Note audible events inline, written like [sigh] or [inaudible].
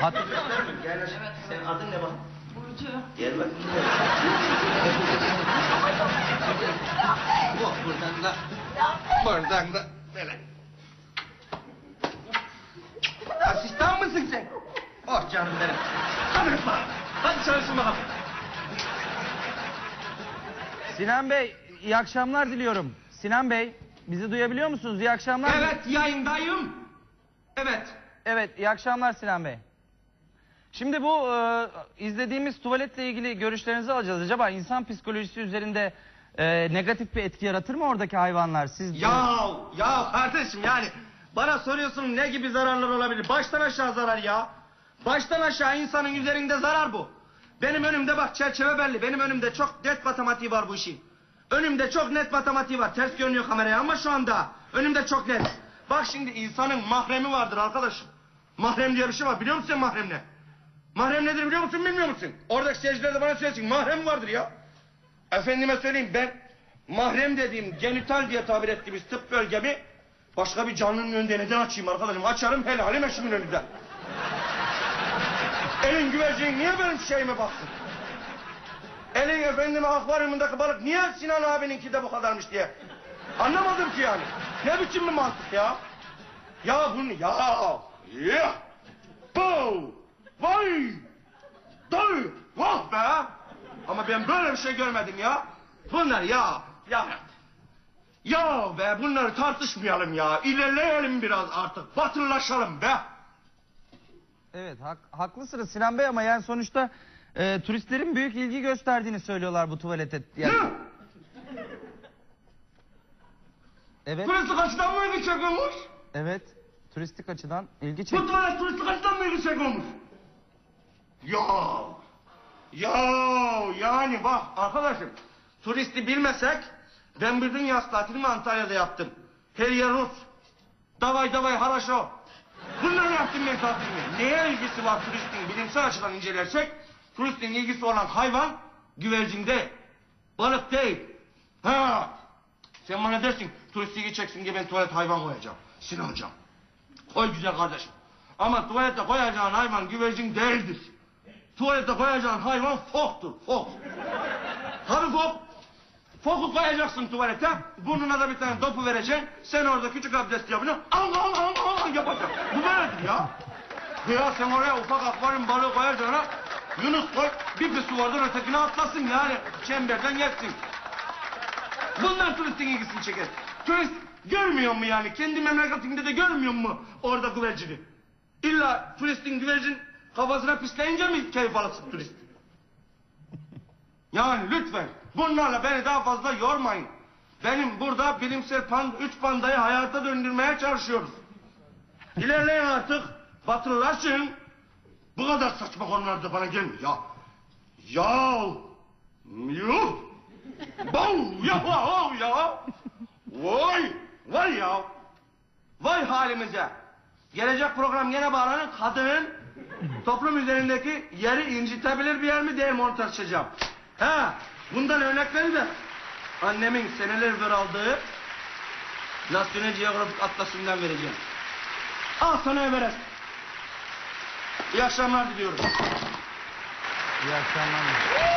Hat Gel aşağı. Senin adın ne bak? Burcu. Gel bak. Bak buradan da. Buradan da. Böyle. Asistan mısın sen? Oh canım benim. Hadi kızma. Hadi çalışın bakalım. Sinan Bey iyi akşamlar diliyorum. Sinan Bey bizi duyabiliyor musunuz? İyi akşamlar. Evet yayındayım. Evet. Evet iyi akşamlar Sinan Bey. Şimdi bu e, izlediğimiz tuvaletle ilgili görüşlerinizi alacağız. Acaba insan psikolojisi üzerinde e, negatif bir etki yaratır mı oradaki hayvanlar? Siz Ya ya kardeşim yani bana soruyorsun ne gibi zararlar olabilir? Baştan aşağı zarar ya. Baştan aşağı insanın üzerinde zarar bu. Benim önümde bak çerçeve belli. Benim önümde çok net matematiği var bu işin. Önümde çok net matematiği var. Ters görünüyor kameraya ama şu anda önümde çok net. Bak şimdi insanın mahremi vardır arkadaşım. Mahrem diye bir şey var. Biliyor musun mahrem ne? Mahrem nedir biliyor musun bilmiyor musun? Oradaki seyirciler de bana söylesin. Mahrem vardır ya. Efendime söyleyeyim ben mahrem dediğim genital diye tabir ettiğimiz tıp bölgemi başka bir canlının önünde neden açayım arkadaşım? Açarım helalim eşimin önünde. [laughs] Elin güvercin niye benim şeyime baksın? Elin efendime akvaryumundaki balık niye Sinan abininki de bu kadarmış diye. Anlamadım ki yani. Ne biçim bir mantık ya? Ya bunu ya. Ya. Bu. Vay. Doy. Vah be. Ama ben böyle bir şey görmedim ya. Bunlar ya. Ya. Ya be bunları tartışmayalım ya. İlerleyelim biraz artık. Batırlaşalım be. Evet hak- haklısınız Sinan Bey ama yani sonuçta e, turistlerin büyük ilgi gösterdiğini söylüyorlar bu tuvalete. Yani, Ne? evet Turistik açıdan mı ilgi çekiyormuş? evet turistik açıdan ilgi çek. Bu tuvalet turistik açıdan mı ilgi çekiyormuş? Ya. Ya yani bak arkadaşım. Turisti bilmesek ben bir gün yaz tatilimi Antalya'da yaptım. Her yer Rus. Davay davay haraşo. Bunları yaptım ben tatilimi. Neye ilgisi var turistin bilimsel açıdan incelersek turistin ilgisi olan hayvan güvercin değil. Balık değil. Ha. Sen bana dersin turist ilgi çeksin diye ben tuvalet hayvan koyacağım. Sinancan. Koy güzel kardeşim. Ama tuvalete koyacağın hayvan güvercin değildir. Tuvalete koyacağın hayvan foktur, fok. Tabii fok. Foku koyacaksın tuvalete, burnuna da bir tane topu vereceksin. Sen orada küçük abdest. Al al al al al yapacaksın. Bu böyledir ya. Ya sen oraya ufak akvaryum balığı koyacaksın ha. Yunus koy, bir bir suvardan ötekine atlasın yani. Çemberden geçsin. Bunlar turistin ilgisini çeker. Turist görmüyor mu yani? Kendi memleketinde de görmüyor mu orada güvercini? İlla turistin güvercin kafasına pisleyince mi keyif alırsın turist? Yani lütfen bunlarla beni daha fazla yormayın. Benim burada bilimsel pan, üç pandayı hayata döndürmeye çalışıyoruz. İlerleyin artık. Batılılaşın. Bu kadar saçma konularda bana gelme ya. Ya. Yuh. Ya ya ya. Vay. Vay ya. Vay halimize. Gelecek program yine bağlanın. Kadının toplum üzerindeki yeri incitebilir bir yer mi değil mi onu tartışacağım. Ha, bundan örnekleri de annemin senelerdir aldığı National Geographic Atlas'ından vereceğim. Al sana Everest. İyi akşamlar diliyorum. İyi akşamlar.